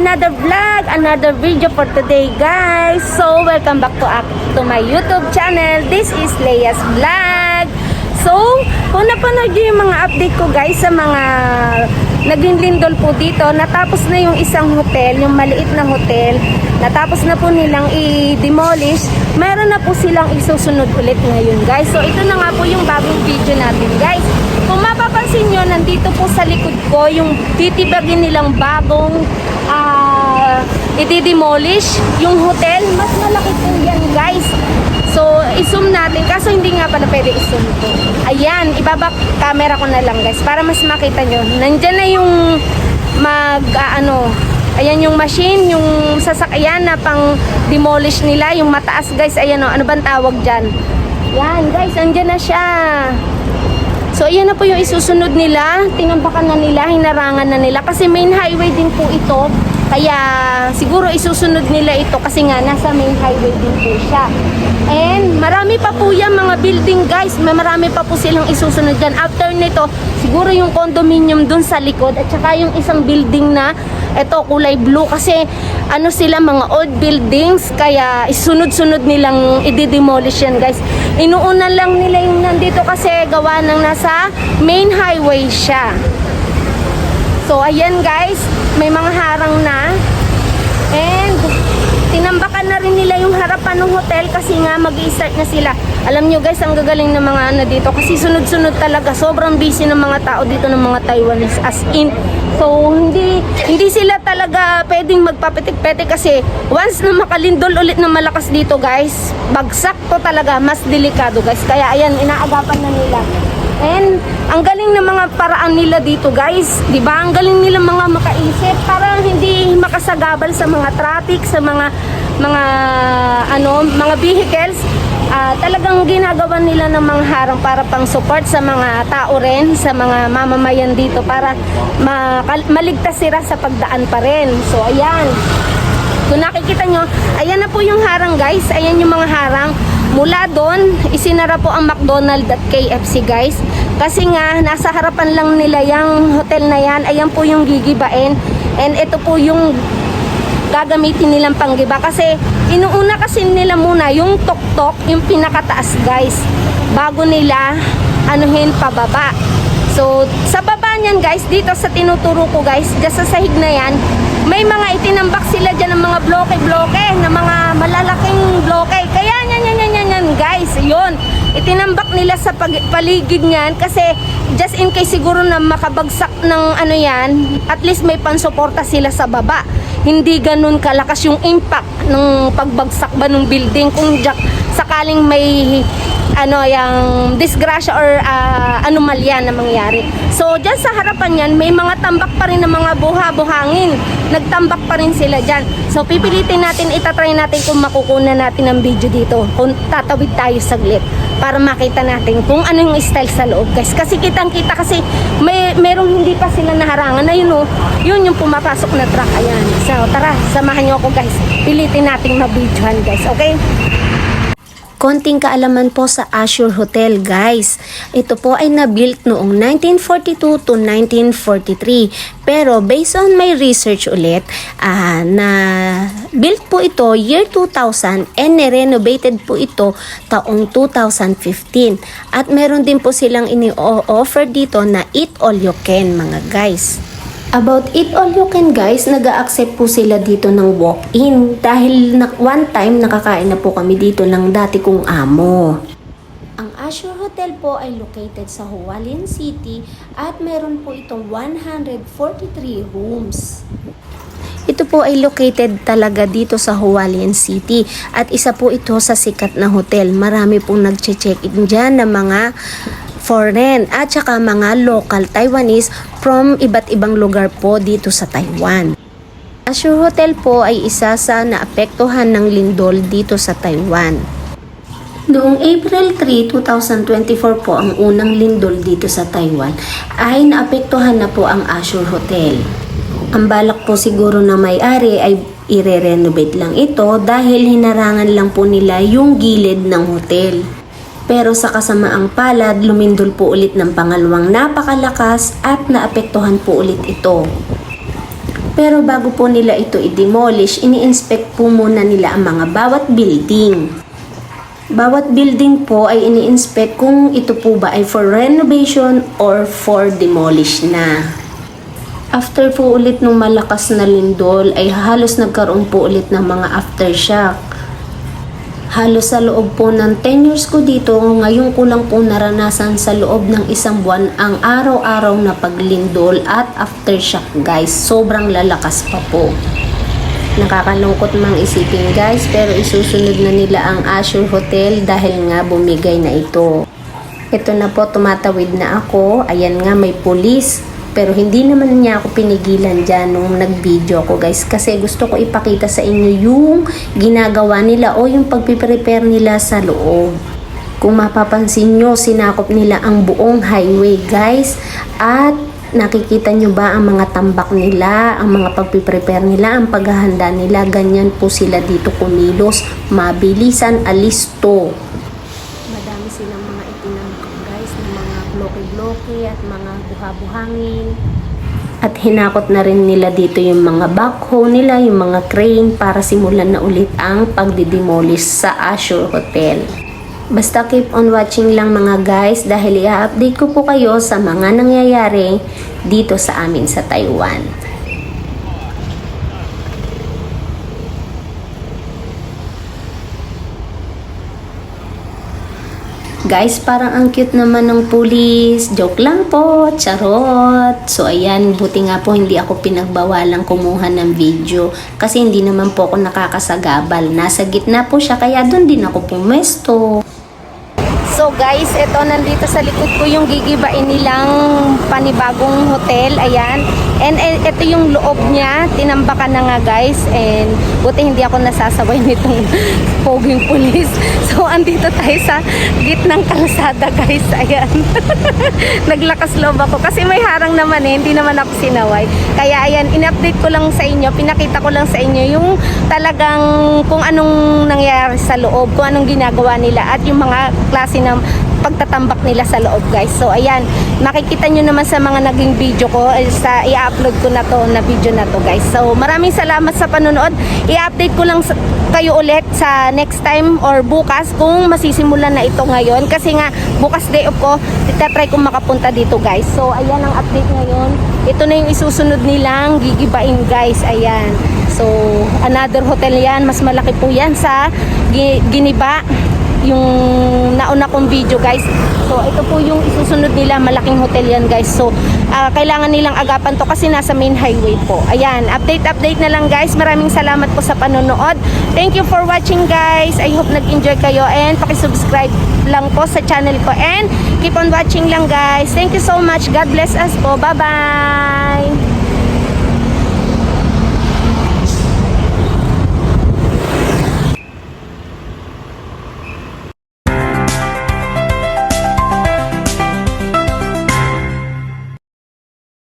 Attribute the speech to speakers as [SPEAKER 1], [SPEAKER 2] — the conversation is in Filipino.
[SPEAKER 1] another vlog, another video for today guys. So, welcome back to, to my YouTube channel. This is Leia's Vlog. So, kung napanood nyo yung mga update ko guys sa mga naging lindol po dito, natapos na yung isang hotel, yung maliit na hotel, natapos na po nilang i-demolish, meron na po silang isusunod ulit ngayon guys. So, ito na nga po yung bagong video natin guys. Kung mapapansin nyo, nandito po sa likod ko yung titibagin nilang bagong i-demolish yung hotel. Mas malaki po yan guys. So, i-zoom natin. Kaso hindi nga pala pwede i-zoom to. Ayan, ibabak camera ko na lang guys para mas makita nyo. Nandyan na yung mag, ah, ano, ayan yung machine, yung sasakyan na pang demolish nila. Yung mataas guys, ayan o, ano bang tawag dyan? Yan guys, andyan na siya. So, ayan na po yung isusunod nila. Tinambakan na nila, hinarangan na nila. Kasi main highway din po ito. Kaya, siguro isusunod nila ito kasi nga, nasa main highway din po siya. And, marami pa po yan mga building guys. May marami pa po silang isusunod dyan. After nito, siguro yung condominium dun sa likod. At saka yung isang building na, ito kulay blue. Kasi, ano sila, mga old buildings. Kaya, isunod-sunod nilang i-demolish yan guys. Inuuna lang nila yung nandito kasi gawa ng nasa main highway siya. So, ayan guys, may mga harang na. And, tinambakan na rin nila yung harapan ng hotel kasi nga mag start na sila. Alam nyo guys, ang gagaling ng mga ano dito kasi sunod-sunod talaga. Sobrang busy ng mga tao dito ng mga Taiwanese as in. So, hindi hindi sila talaga pwedeng magpapitik-pitik kasi once na makalindol ulit na malakas dito guys, bagsak to talaga, mas delikado guys. Kaya ayan, inaagapan na nila. And ang galing ng mga paraan nila dito, guys. 'Di ba? Ang galing nila mga makaisip para hindi makasagabal sa mga traffic, sa mga mga ano, mga vehicles. Ah, talagang ginagawa nila ng mga harang para pang support sa mga tao rin, sa mga mamamayan dito para maligtas sila sa pagdaan pa rin. So, ayan. Kung nakikita nyo, ayan na po yung harang guys. Ayan yung mga harang. Mula doon, isinara po ang McDonald at KFC guys. Kasi nga, nasa harapan lang nila yung hotel na yan. Ayan po yung gigibain. And ito po yung gagamitin nilang panggiba. Kasi inuuna kasi nila muna yung tok-tok, yung pinakataas guys. Bago nila anuhin pababa. So, sa baba niyan guys, dito sa tinuturo ko guys, dyan sa sahig na yan, may mga itinambak sila dyan ng mga bloke-bloke, na mga malalaking bloke. Kaya yan, yan, yan, yan, yan, guys, yun. Itinambak nila sa paligid niyan kasi just in case siguro na makabagsak ng ano yan, at least may pansuporta sila sa baba. Hindi ganun kalakas yung impact ng pagbagsak ba ng building kung jak, sakaling may ano yung disgrasya or ah, anomalya na mangyari. So, dyan sa harapan yan, may mga tambak pa rin ng mga buha-buhangin. Nagtambak pa rin sila dyan. So, pipilitin natin, itatry natin kung makukunan natin ng video dito. Kung tatawid tayo saglit para makita natin kung ano yung style sa loob, guys. Kasi kitang-kita kasi may merong hindi pa sila naharangan na yun, oh. Yun yung pumapasok na truck. Ayan. So, tara, samahan nyo ako, guys. Pilitin nating mabidyohan, guys. Okay?
[SPEAKER 2] Konting kaalaman po sa Azure Hotel guys. Ito po ay na-built noong 1942 to 1943. Pero based on my research ulit, ah, na built po ito year 2000 and renovated po ito taong 2015. At meron din po silang ini-offer dito na eat all you can mga guys. About it all you can guys, nag accept po sila dito ng walk-in dahil na, one time nakakain na po kami dito ng dati kong amo. Ang Azure Hotel po ay located sa Hualien City at meron po itong 143 rooms. Ito po ay located talaga dito sa Hualien City at isa po ito sa sikat na hotel. Marami pong nagche-check-in dyan ng mga foreign at saka mga local Taiwanese from iba't ibang lugar po dito sa Taiwan. Azure Hotel po ay isa sa naapektuhan ng lindol dito sa Taiwan. Noong April 3, 2024 po ang unang lindol dito sa Taiwan ay naapektuhan na po ang Azure Hotel. Ang balak po siguro na may-ari ay ire-renovate lang ito dahil hinarangan lang po nila yung gilid ng hotel. Pero sa kasamaang palad, lumindol po ulit ng pangalawang napakalakas at naapektuhan po ulit ito. Pero bago po nila ito i-demolish, ini-inspect po muna nila ang mga bawat building. Bawat building po ay ini-inspect kung ito po ba ay for renovation or for demolish na. After po ulit ng malakas na lindol ay halos nagkaroon po ulit ng mga aftershock. Halos sa loob po ng 10 years ko dito, ngayon ko lang po naranasan sa loob ng isang buwan ang araw-araw na paglindol at aftershock guys. Sobrang lalakas pa po. Nakakalungkot mang isipin guys, pero isusunod na nila ang Azure Hotel dahil nga bumigay na ito. Ito na po, tumatawid na ako. Ayan nga, may pulis. Pero hindi naman niya ako pinigilan dyan nung nag-video ko guys. Kasi gusto ko ipakita sa inyo yung ginagawa nila o yung pagpiprepare nila sa loob. Kung mapapansin nyo, sinakop nila ang buong highway guys. At nakikita nyo ba ang mga tambak nila, ang mga pagpiprepare nila, ang paghahanda nila. Ganyan po sila dito kumilos. Mabilisan, alisto madami silang mga itinangkap guys ng mga bloke-bloke at mga buha-buhangin. At hinakot na rin nila dito yung mga backhoe nila, yung mga crane para simulan na ulit ang pagdidemolish sa Azure Hotel. Basta keep on watching lang mga guys dahil i-update ko po kayo sa mga nangyayari dito sa amin sa Taiwan. Guys, parang ang cute naman ng pulis. Joke lang po, charot. So ayan, buti nga po hindi ako pinagbawalang kumuha ng video. Kasi hindi naman po ako nakakasagabal. Nasa gitna po siya, kaya doon din ako pumesto.
[SPEAKER 1] Guys, ito nandito sa likod ko yung gigibain nilang panibagong hotel. Ayan. And, eh, ito yung loob niya. Tinambakan na nga guys. And buti hindi ako nasasaway nitong poging pulis. So andito tayo sa gitnang kalsada guys. Ayan. Naglakas loob ako. Kasi may harang naman eh. Hindi naman ako sinaway. Kaya ayan, in-update ko lang sa inyo. Pinakita ko lang sa inyo yung talagang kung anong nangyayari sa loob. Kung anong ginagawa nila. At yung mga klase ng pagtatambak nila sa loob guys. So ayan, makikita nyo naman sa mga naging video ko, eh, sa i-upload ko na to na video na to guys. So maraming salamat sa panonood. I-update ko lang sa- kayo ulit sa next time or bukas kung masisimulan na ito ngayon. Kasi nga bukas day off ko, itatry kong makapunta dito guys. So ayan ang update ngayon. Ito na yung isusunod nilang gigibain guys. Ayan. So another hotel yan. Mas malaki po yan sa Gi- Giniba yung nauna kong video guys. So ito po yung isusunod nila, malaking hotel yan guys. So ah, kailangan nilang agapan to kasi nasa main highway po. Ayan, update update na lang guys. Maraming salamat po sa panonood. Thank you for watching guys. I hope nag-enjoy kayo and paki-subscribe lang po sa channel ko and keep on watching lang guys. Thank you so much. God bless us po. Bye-bye.